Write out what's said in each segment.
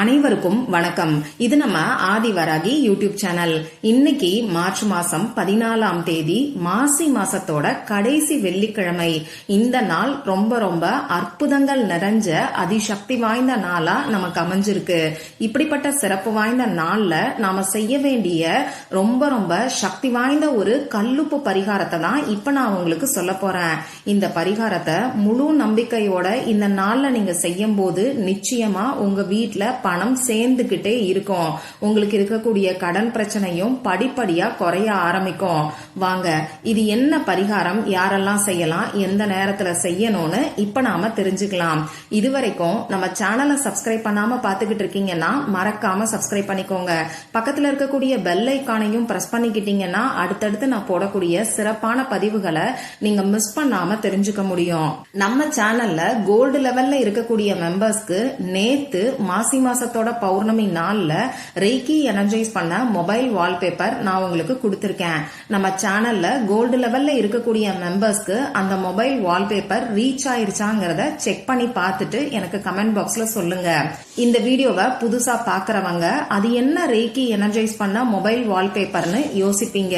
அனைவருக்கும் வணக்கம். இது நம்ம ஆதிவராகி யூடியூப் சேனல். இன்னைக்கு மார்ச் மாசம் பதினாலாம் தேதி மாசி மாசத்தோட கடைசி வெள்ளிக்கிழமை. இந்த நாள் ரொம்ப ரொம்ப அற்புதங்கள் நிறைஞ்ச அதிசக்தி வாய்ந்த நாளா நமக்கு அமைஞ்சிருக்கு. இப்படிப்பட்ட சிறப்பு வாய்ந்த நாள்ல நாம செய்ய வேண்டிய ரொம்ப ரொம்ப சக்தி வாய்ந்த ஒரு கல்லுப்பு பரிகாரத்தை தான் இப்ப நான் உங்களுக்கு சொல்ல போறேன். இந்த பரிகாரத்தை முழு நம்பிக்கையோட இந்த நாள்ல நீங்க செய்யும் போது நிச்சயமா உங்க வீட்டுல பணம் சேர்ந்துகிட்டே இருக்கும். உங்களுக்கு இருக்கக்கூடிய கடன் பிரச்சனையும் படிப்படியா குறைய ஆரம்பிக்கும். வாங்க இது என்ன பரிகாரம்? யாரெல்லாம் செய்யலாம்? எந்த நேரத்துல செய்யணும்னு இப்ப நாம தெரிஞ்சுக்கலாம். இதுவரைக்கும் நம்ம சேனலை சப்ஸ்கிரைப் பண்ணாம பாத்துக்கிட்டு இருக்கீங்கன்னா மறக்காம சப்ஸ்கிரைப் பண்ணிக்கோங்க. பக்கத்துல இருக்கக்கூடிய பெல் ஐக்கானையும் பிரஸ் பண்ணிக்கிட்டீங்கன்னா அடுத்தடுத்து நான் போடக்கூடிய சிறப்பான பதிவுகளை நீங்க மிஸ் பண்ணாம தெரிஞ்சுக்க முடியும். நம்ம சேனல்ல கோல்டு லெவல்ல இருக்கக்கூடிய மெம்பர்ஸ்க்கு நேத்து மாசி மாசத்தோட பௌர்ணமி நாள்ல ரெய்கி எனர்ஜைஸ் பண்ண மொபைல் வால்பேப்பர் நான் உங்களுக்கு கொடுத்திருக்கேன். நம்ம சேனல்ல கோல்டு லெவல்ல இருக்கக்கூடிய மெம்பர்ஸ்க்கு அந்த மொபைல் வால்பேப்பர் ரீச் ஆயிருச்சாங்கிறத செக் பண்ணி பார்த்துட்டு எனக்கு கமெண்ட் பாக்ஸ்ல சொல்லுங்க. இந்த வீடியோவை புதுசா பாக்குறவங்க அது என்ன ரெய்கி எனர்ஜைஸ் பண்ண மொபைல் வால்பேப்பர்னு யோசிப்பீங்க.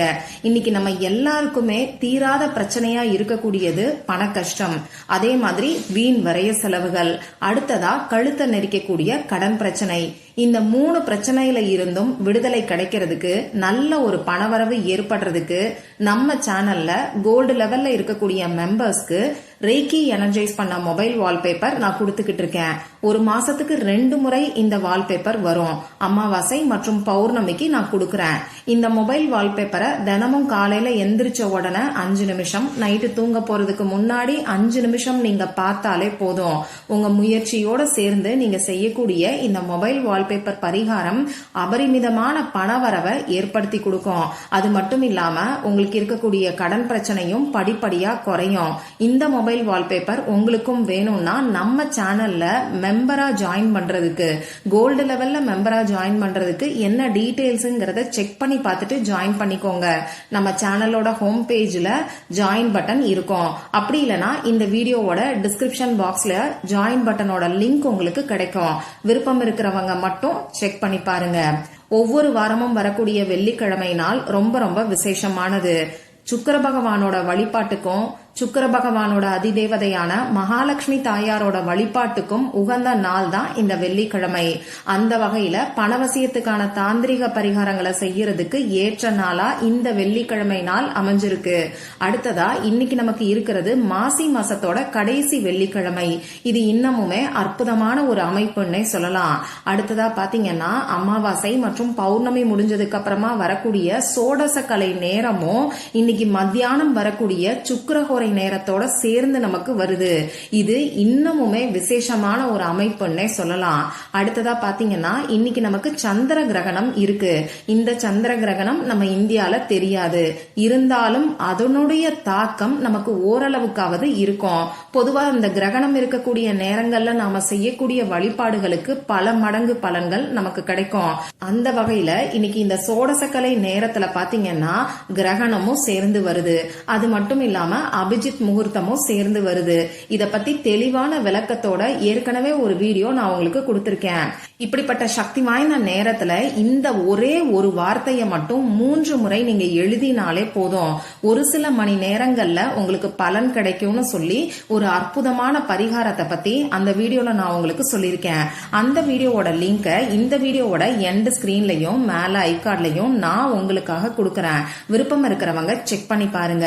இன்னைக்கு நம்ம எல்லாருக்குமே தீராத பிரச்சனையா இருக்கக்கூடியது பண கஷ்டம். அதே மாதிரி வீண் வரைய செலவுகள். அடுத்ததா கழுத்தை நெரிக்கக்கூடிய கடன் பிரச்சனை. பிரச்சனை. இந்த மூணு பிரச்சனையில இருந்தும் விடுதலை கிடைக்கிறதுக்கு நல்ல ஒரு பணவரவு ஏற்படுறதுக்கு நம்ம சேனல்ல கோல்டு லெவல்ல இருக்கக்கூடிய மெம்பர்ஸ்க்கு ரேக்கி எனர்ஜைஸ் பண்ண மொபைல் வால்பேப்பர் நான் கொடுத்துக்கிட்டு இருக்கேன் ஒரு மாசத்துக்கு ரெண்டு முறை இந்த வால்பேப்பர் வரும். அமாவாசை மற்றும் பௌர்ணமிக்கு நான் கொடுக்கறேன். இந்த மொபைல் வால்பேப்பரை தினமும் காலையில எந்திரிச்ச உடனே அஞ்சு நிமிஷம் நைட்டு தூங்க போறதுக்கு முன்னாடி அஞ்சு நிமிஷம் நீங்க பார்த்தாலே போதும். உங்க முயற்சியோட சேர்ந்து நீங்க செய்யக்கூடிய இந்த மொபைல் வால்பேப்பர் பரிகாரம் அபரிமிதமான பணவரவை ஏற்படுத்தி கொடுக்கும். அது மட்டும் இல்லாம உங்களுக்கு இருக்கக்கூடிய கடன் பிரச்சனையும் படிப்படியா குறையும். இந்த மொபைல் வால்பேப்பர் உங்களுக்கும் வேணும்னா நம்ம சேனல்ல மெம்பரா ஜாயின் பண்றதுக்கு கோல்டு லெவல்ல மெம்பரா ஜாயின் பண்றதுக்கு என்ன டீடைல்ஸ்ங்கிறத செக் பண்ணி பார்த்துட்டு ஜாயின் பண்ணிக்கோங்க. நம்ம சேனலோட ஹோம் பேஜ்ல ஜாயின் பட்டன் இருக்கும். அப்படி இல்லைன்னா இந்த வீடியோவோட டிஸ்கிரிப்ஷன் பாக்ஸ்ல ஜாயின் பட்டனோட லிங்க் உங்களுக்கு கிடைக்கும். விருப்பம் இருக்கிறவங்க மட்டும் செக் பண்ணி பாருங்க. ஒவ்வொரு வாரமும் வரக்கூடிய வெள்ளிக்கிழமை நாள் ரொம்ப ரொம்ப விசேஷமானது. சுக்கர பகவானோட வழிபாட்டுக்கும் சுக்கர பகவானோட அதிதேவதையான மகாலட்சுமி தாயாரோட வழிபாட்டுக்கும் உகந்த நாள் தான் இந்த வெள்ளிக்கிழமை. அந்த வகையில பணவசியத்துக்கான தாந்திரிக பரிகாரங்களை செய்யறதுக்கு ஏற்ற நாளா இந்த வெள்ளிக்கிழமை நாள் அமைஞ்சிருக்கு. அடுத்ததா இன்னைக்கு நமக்கு இருக்கிறது மாசி மாசத்தோட கடைசி வெள்ளிக்கிழமை. இது இன்னமுமே அற்புதமான ஒரு அமைப்புன்னே சொல்லலாம். அடுத்ததா பாத்தீங்கன்னா அமாவாசை மற்றும் பௌர்ணமி முடிஞ்சதுக்கு அப்புறமா வரக்கூடிய சோடச கலை நேரமும் இன்னைக்கு மத்தியானம் வரக்கூடிய சுக்கரஹோர விடுமுறை நேரத்தோட சேர்ந்து நமக்கு வருது. இது இன்னமுமே விசேஷமான ஒரு அமைப்புன்னே சொல்லலாம். அடுத்ததா பாத்தீங்கன்னா இன்னைக்கு நமக்கு சந்திர கிரகணம் இருக்கு. இந்த சந்திர கிரகணம் நம்ம இந்தியால தெரியாது. இருந்தாலும் அதனுடைய தாக்கம் நமக்கு ஓரளவுக்காவது இருக்கும். பொதுவா இந்த கிரகணம் இருக்கக்கூடிய நேரங்கள்ல நாம செய்யக்கூடிய வழிபாடுகளுக்கு பல மடங்கு பலன்கள் நமக்கு கிடைக்கும். அந்த வகையில இன்னைக்கு இந்த சோடசக்கலை நேரத்துல பாத்தீங்கன்னா கிரகணமும் சேர்ந்து வருது. அது மட்டும் இல்லாம அபிஜித் முகூர்த்தமும் சேர்ந்து வருது. இத பத்தி தெளிவான விளக்கத்தோட ஏற்கனவே ஒரு வீடியோ நான் உங்களுக்கு கொடுத்திருக்கேன். இப்படிப்பட்ட சக்தி வாய்ந்த நேரத்துல இந்த ஒரே ஒரு வார்த்தையை மட்டும் மூன்று முறை நீங்க எழுதினாலே போதும். ஒரு சில மணி நேரங்கள்ல உங்களுக்கு பலன் கிடைக்கும்னு சொல்லி ஒரு அற்புதமான பரிகாரத்தை பத்தி அந்த வீடியோல நான் உங்களுக்கு சொல்லியிருக்கேன். அந்த வீடியோவோட லிங்க இந்த வீடியோவோட எண்ட் ஸ்கிரீன்லயும் மேல ஐகார்ட்லயும் நான் உங்களுக்காக கொடுக்கறேன். விருப்பம் இருக்கிறவங்க செக் பண்ணி பாருங்க.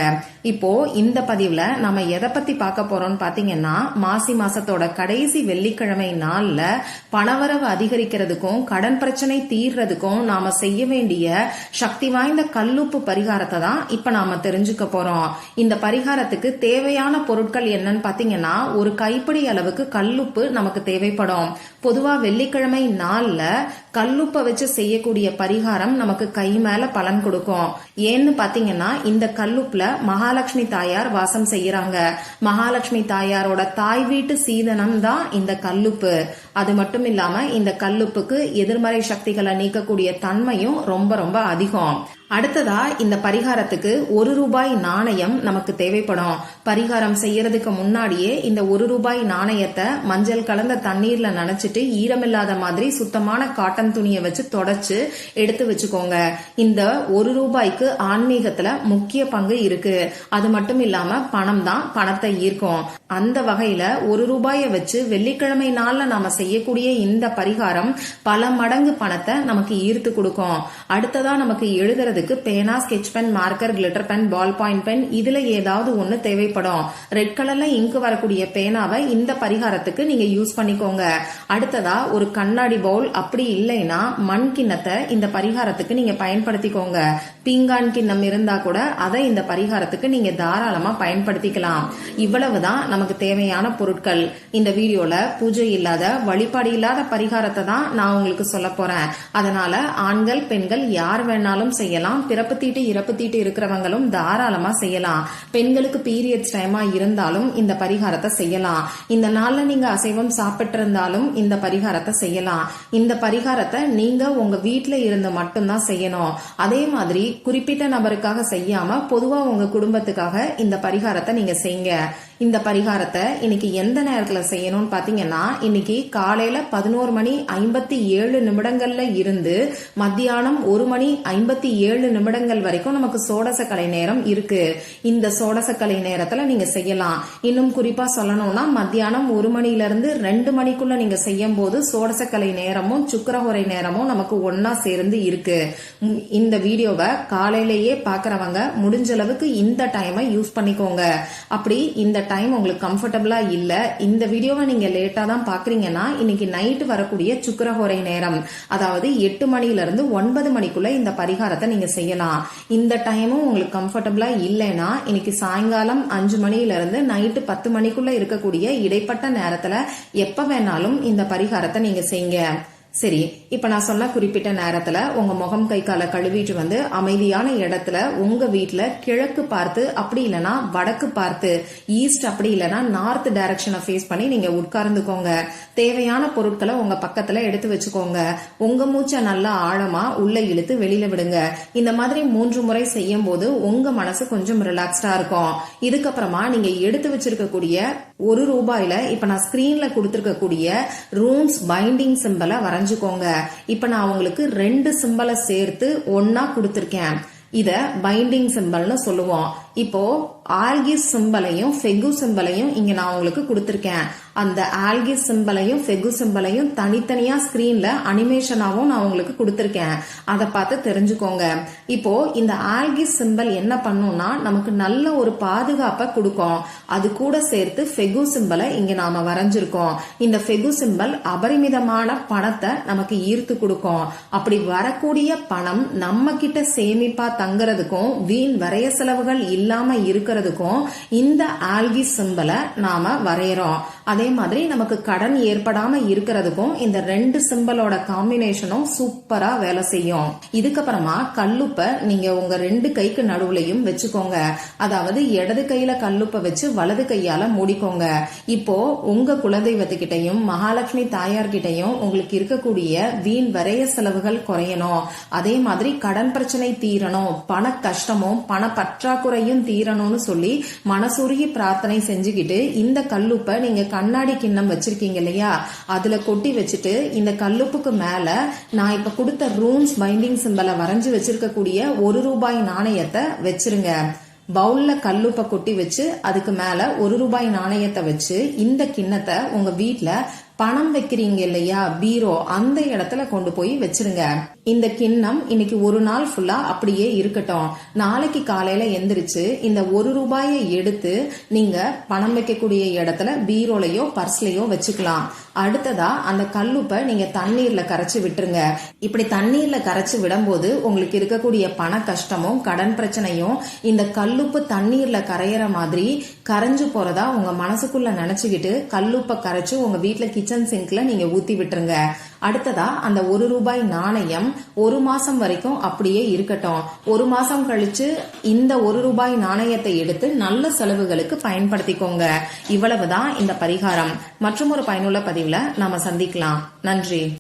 இப்போ இந்த பதிவுல நம்ம எதை பத்தி பார்க்க போறோம்னு பாத்தீங்கன்னா மாசி மாசத்தோட கடைசி வெள்ளிக்கிழமை நாள்ல பணவரவு அதிகரிக்கிறதுக்கும் கடன் பிரச்சனை தீர்றதுக்கும் நாம செய்ய வேண்டிய சக்தி வாய்ந்த கல்லுப்பு பரிகாரத்தை தான் இப்ப நாம தெரிஞ்சுக்க போறோம். இந்த பரிகாரத்துக்கு தேவையான பொருட்கள் என்னன்னு பாத்தீங்கன்னா ஒரு கைப்பிடி அளவுக்கு கல்லுப்பு நமக்கு தேவைப்படும். பொதுவா வெள்ளிக்கிழமை நாள்ல கல்லுப்பை வச்சு செய்யக்கூடிய பரிகாரம் நமக்கு கை மேல பலன் கொடுக்கும். ஏன்னு பாத்தீங்கன்னா இந்த கல்லுப்புல மகாலட்சுமி தாயார் வாசம் செய்யறாங்க. மகாலட்சுமி தாயாரோட தாய் வீட்டு சீதனம் தான் இந்த கல்லுப்பு. அது மட்டும் இல்லாம இந்த கல்லுப்புக்கு எதிர்மறை சக்திகளை நீக்கக்கூடிய தன்மையும் ரொம்ப ரொம்ப அதிகம். அடுத்ததா இந்த பரிகாரத்துக்கு ஒரு ரூபாய் நாணயம் நமக்கு தேவைப்படும். பரிகாரம் செய்யறதுக்கு முன்னாடியே இந்த ஒரு ரூபாய் நாணயத்தை மஞ்சள் கலந்த தண்ணீர்ல நனைச்சிட்டு ஈரமில்லாத மாதிரி சுத்தமான காட்டன் துணியை வச்சு தொடச்சு எடுத்து வச்சுக்கோங்க. இந்த ஒரு ரூபாய்க்கு ஆன்மீகத்துல முக்கிய பங்கு இருக்கு. அது மட்டும் இல்லாம பணம் தான் பணத்தை ஈர்க்கும். அந்த வகையில ஒரு ரூபாயை வச்சு வெள்ளிக்கிழமை நாள்ல நாம செய்யக்கூடிய இந்த பரிகாரம் பல மடங்கு பணத்தை நமக்கு ஈர்த்து கொடுக்கும். அடுத்ததா நமக்கு எழுதுறதுக்கு பேனா sketch pen marker glitter pen ball point pen இதுல ஏதாவது ஒன்னு தேவைப்படும். ரெட் கலர்ல இங்கு வரக்கூடிய பேனாவை இந்த பரிகாரத்துக்கு நீங்க யூஸ் பண்ணிக்கோங்க. அடுத்ததா ஒரு கண்ணாடி பவுல் அப்படி இல்லைன்னா மண் கிண்ணத்தை இந்த பரிகாரத்துக்கு நீங்க பயன்படுத்திக்கோங்க. பீங்கான் கிண்ணம் இருந்தா கூட அதை இந்த பரிகாரத்துக்கு நீங்க தாராளமா பயன்படுத்திக்கலாம். இவ்வளவுதான் நமக்கு தேவையான பொருட்கள். இந்த வீடியோல பூஜை இல்லாத வழிபாடு இல்லாத பரிகாரத்தை தான் நான் உங்களுக்கு சொல்ல போறேன். அதனால ஆண்கள் பெண்கள் யார் வேணாலும் செய்யலாம். பிறப்பு தீட்டு இறப்பு தீட்டு இருக்கிறவங்களும் தாராளமா செய்யலாம். பெண்களுக்கு பீரியட்ஸ் டைமா இருந்தாலும் இந்த பரிகாரத்தை செய்யலாம். இந்த நாள்ல நீங்க அசைவம் சாப்பிட்டு இருந்தாலும் இந்த பரிகாரத்தை செய்யலாம். இந்த பரிகாரத்தை நீங்க உங்க வீட்டுல இருந்து மட்டும்தான் செய்யணும். அதே மாதிரி குறிப்பிட்ட நபருக்காக செய்யாம பொதுவா உங்க குடும்பத்துக்காக இந்த பரிகாரத்தை நீங்க செய்யுங்க. இந்த பரிகாரத்தை இன்னைக்கு எந்த நேரத்துல செய்யணும்னு பாத்தீங்கன்னா இன்னைக்கு காலையில பதினோரு மணி ஐம்பத்தி ஏழு நிமிடங்கள்ல இருந்து மத்தியானம் ஒரு மணி ஐம்பத்தி ஏழு நிமிடங்கள் வரைக்கும் நமக்கு சோடசக்கலை நேரம் இருக்கு. இந்த சோடசக்கலை நேரத்துல நீங்க செய்யலாம். இன்னும் குறிப்பா சொல்லணும்னா மத்தியானம் ஒரு மணில இருந்து ரெண்டு மணிக்குள்ள நீங்க செய்யும் போது சோடசக்கலை நேரமும் சுக்கரஹோரை நேரமும் நமக்கு ஒன்னா சேர்ந்து இருக்கு. இந்த வீடியோவை காலையிலேயே பாக்குறவங்க முடிஞ்ச அளவுக்கு இந்த டைமை யூஸ் பண்ணிக்கோங்க. அப்படி இந்த டைம் உங்களுக்கு கம்ஃபர்டபுளா இல்ல இந்த வீடியோவை நீங்க லேட்டா தான் பாக்குறீங்கன்னா இன்னைக்கு நைட்டு வரக்கூடிய சுக்கரஹோரை நேரம் அதாவது எட்டு மணில இருந்து ஒன்பது மணிக்குள்ள இந்த பரிகாரத்தை நீங்க செய்யலாம். இந்த டைமும் உங்களுக்கு கம்ஃபர்டபுளா இல்லைன்னா இன்னைக்கு சாயங்காலம் அஞ்சு மணில இருந்து நைட்டு பத்து மணிக்குள்ள இருக்கக்கூடிய இடைப்பட்ட நேரத்துல எப்ப வேணாலும் இந்த பரிகாரத்தை நீங்க செய்யுங்க. சரி இப்ப நான் சொன்ன குறிப்பிட்ட நேரத்துல உங்க முகம் கை காலை கழுவிட்டு வந்து அமைதியான இடத்துல உங்க வீட்டுல கிழக்கு பார்த்து அப்படி இல்லைன்னா வடக்கு பார்த்து ஈஸ்ட் அப்படி இல்லைன்னா நார்த் டைரக்ஷனை ஃபேஸ் பண்ணி நீங்க உட்கார்ந்துக்கோங்க. தேவையான பொருட்களை உங்க பக்கத்துல எடுத்து வச்சுக்கோங்க. உங்க மூச்சை நல்லா ஆழமா உள்ள இழுத்து வெளியில விடுங்க. இந்த மாதிரி மூன்று முறை செய்யும் போது உங்க மனசு கொஞ்சம் ரிலாக்ஸ்டா இருக்கும். இதுக்கப்புறமா நீங்க எடுத்து வச்சிருக்கக்கூடிய ஒரு ரூபாயில இப்ப நான் ஸ்கிரீன்ல கொடுத்துருக்கக்கூடிய ரூம்ஸ் பைண்டிங் சிம்பலை வரைஞ்சுக்கோங்க. இப்ப நான் உங்களுக்கு ரெண்டு சிம்பலை சேர்த்து ஒன்னா கொடுத்துருக்கேன். இத பைண்டிங் சிம்பல்னு சொல்லுவோம். இப்போ ஆல்கிஸ் சிம்பலையும் ஃபெகு சிம்பலையும் இங்க நான் உங்களுக்கு கொடுத்துருக்கேன். அந்த ஆல்கிஸ் சிம்பலையும் ஃபெகு சிம்பலையும் தனித்தனியா ஸ்கிரீன்ல அனிமேஷனாவும் நான் உங்களுக்கு கொடுத்துருக்கேன். அதை பார்த்து தெரிஞ்சுக்கோங்க. இப்போ இந்த ஆல்கிஸ் சிம்பல் என்ன பண்ணும்னா நமக்கு நல்ல ஒரு பாதுகாப்பை கொடுக்கும். அது கூட சேர்த்து ஃபெகு சிம்பலை இங்க நாம வரைஞ்சிருக்கோம். இந்த ஃபெகு சிம்பல் அபரிமிதமான பணத்தை நமக்கு ஈர்த்து கொடுக்கும். அப்படி வரக்கூடிய பணம் நம்ம கிட்ட சேமிப்பா தங்குறதுக்கும் வீண் வரைய செலவுகள் இல்லை. இல்லாம இருக்கிறதுக்கும் இந்த ஆல்கி சிம்பலை நாம வரைகிறோம் அதே மாதிரி நமக்கு கடன் ஏற்படாம இருக்கிறதுக்கும் இந்த ரெண்டு சிம்பலோட காம்பினேஷனும் சூப்பரா வேலை செய்யும். இதுக்கப்புறமா கல்லுப்ப நீங்க உங்க ரெண்டு கைக்கு நடுவுலையும் வச்சுக்கோங்க. அதாவது இடது கையில கல்லுப்ப வச்சு வலது கையால மூடிக்கோங்க. இப்போ உங்க குலதெய்வத்துக்கிட்டையும் மகாலட்சுமி தாயார்கிட்டையும் உங்களுக்கு இருக்கக்கூடிய வீண் வரைய செலவுகள் குறையணும். அதே மாதிரி கடன் பிரச்சனை தீரணும். பண கஷ்டமும் பண பற்றாக்குறையும் தீரணும்னு சொல்லி மனசுருகி பிரார்த்தனை செஞ்சுக்கிட்டு இந்த கல்லுப்பை நீங்க கண்ணாடி கிண்ணம் வச்சிருக்கீங்க இல்லையா? அதுல கொட்டி வச்சுட்டு இந்த கல்லுப்புக்கு மேல நான் இப்ப கொடுத்த ரூம்ஸ் பைண்டிங் சிம்பலை வரைஞ்சு வச்சிருக்கக்கூடிய ஒரு ரூபாய் நாணயத்தை வச்சிருங்க. பவுல்ல கல்லுப்பை கொட்டி வச்சு அதுக்கு மேல ஒரு ரூபாய் நாணயத்தை வச்சு இந்த கிண்ணத்தை உங்க வீட்டுல பணம் வைக்கிறீங்க இல்லையா பீரோ அந்த இடத்துல கொண்டு போய் வச்சிருங்க. இந்த கிண்ணம் இன்னைக்கு ஒரு நாள் ஃபுல்லா அப்படியே இருக்கட்டும். நாளைக்கு காலையில எந்திரிச்சு இந்த ஒரு ரூபாயை எடுத்து நீங்க பணம் வைக்கக்கூடிய இடத்துல பீரோலையோ பர்ஸ்லயோ வச்சுக்கலாம். அடுத்ததா அந்த கல்லுப்பை நீங்க தண்ணீர்ல கரைச்சு விட்டுருங்க. இப்படி தண்ணீர்ல கரைச்சு விடும்போது உங்களுக்கு இருக்கக்கூடிய பண கஷ்டமும் கடன் பிரச்சனையும் இந்த கல்லுப்பு தண்ணீர்ல கரையிற மாதிரி கரைஞ்சு போறதா உங்க மனசுக்குள்ள நினைச்சுக்கிட்டு கல்லுப்பை கரைச்சு உங்க வீட்டுல கிச்சன் சிங்க்ல நீங்க ஊத்தி விட்டுருங்க. அடுத்ததா அந்த ஒரு ரூபாய் நாணயம் ஒரு மாசம் வரைக்கும் அப்படியே இருக்கட்டும். ஒரு மாசம் கழிச்சு இந்த ஒரு ரூபாய் நாணயத்தை எடுத்து நல்ல செலவுகளுக்கு பயன்படுத்திக்கோங்க. இவ்வளவுதான் இந்த பரிகாரம். மற்றும் ஒரு பயனுள்ள பதிவுல நாம சந்திக்கலாம். நன்றி.